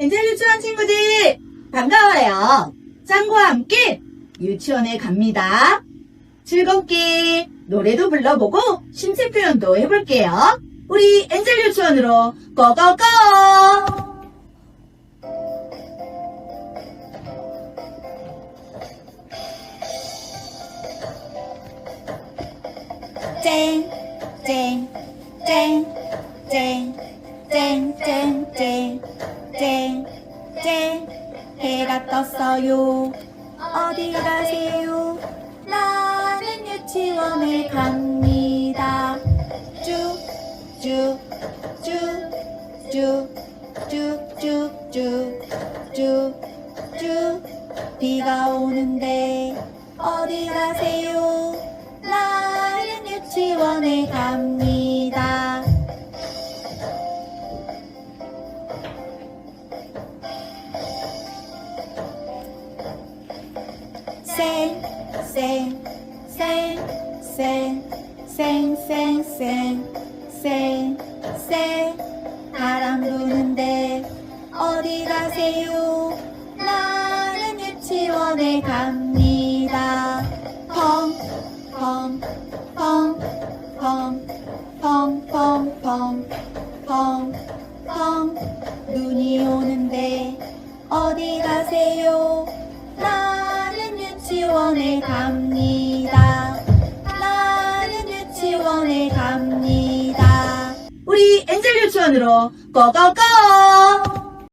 벤텔 유치원 친구들 반가워요. 짱과 함께 유치원에 갑니다. 즐겁게 노래도 불러보고 신체 표현도 해볼게요. 우리 엔젤 유치원으로 고고고! 쨍, 쨍, 쨍, 쨍, 쨍, 쨍, 쨍. 떴어요. 어디 가세요? 나는 유치원에 갑니다. 쭉, 쭉, 쭉, 쭉, 쭉, 쭉, 쭉, 쭉, 쭉. 비가 오는데 어디 가세요? 나는 유치원에 갑니다. 쌩, 쌩, 쌩, 쌩, 쌩, 쌩, 쌩, 쌩, 쌩. 바람 부는데 어디 가세요? 나는 유치원에 갑니다. 펑, 펑, 펑, 펑, 펑, 펑, 펑, 펑, 펑. 눈이 유치원에 갑니다. 나는 유치원에 갑니다. 우리 엔젤 유치원으로 고고고!